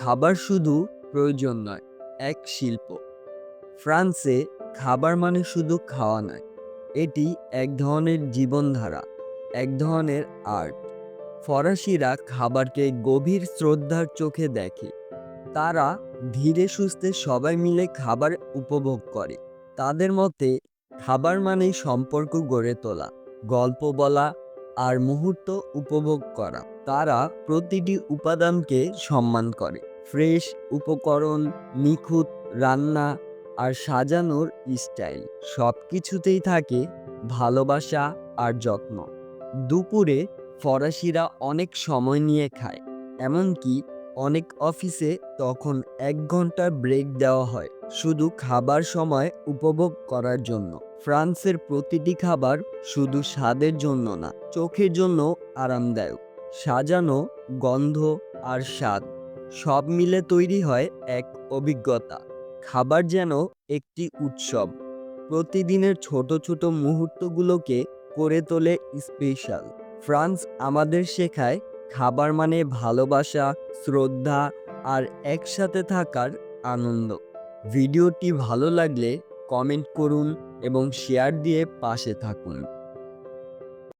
খাবার শুধু প্রয়োজন নয়, এক শিল্প। ফ্রান্সে খাবার মানে শুধু খাওয়া নয়, এটি এক ধরনের জীবনধারা, এক ধরনের আর্ট। ফরাসিরা খাবারকে গভীর শ্রদ্ধার চোখে দেখে। তারা ধীরে সুস্থে সবাই মিলে খাবার উপভোগ করে। তাদের মতে, খাবার মানেই সম্পর্ক গড়ে তোলা, গল্প বলা আর মুহূর্ত উপভোগ করা। তারা প্রতিটি উপাদানকে সম্মান করে। ফ্রেশ উপকরণ, নিখুঁত রান্না আর সাজানোর স্টাইল। সব কিছুতেই থাকে ভালোবাসা আর যত্ন। দুপুরে ফরাসিরা অনেক সময় নিয়ে খায়, এমনকি অনেক অফিসে তখন এক ঘণ্টার ব্রেক দেওয়া হয় শুধু খাবার সময় উপভোগ করার জন্য। ফ্রান্সের প্রতিটি খাবার শুধু স্বাদের জন্য না, চোখের জন্য আরামদায়ক। সাজানো গন্ধ আর স্বাদ। সব মিলে তৈরি হয় এক অভিজ্ঞতা। খাবার যেন একটি উৎসব। প্রতিদিনের ছোট ছোট মুহূর্তগুলোকে করে তোলে স্পেশাল। ফ্রান্স আমাদের শেখায় খাবার মানে ভালোবাসা, শ্রদ্ধা আর একসাথে থাকার আনন্দ। ভিডিওটি ভালো লাগলে কমেন্ট করুন এবং শেয়ার দিয়ে পাশে থাকুন।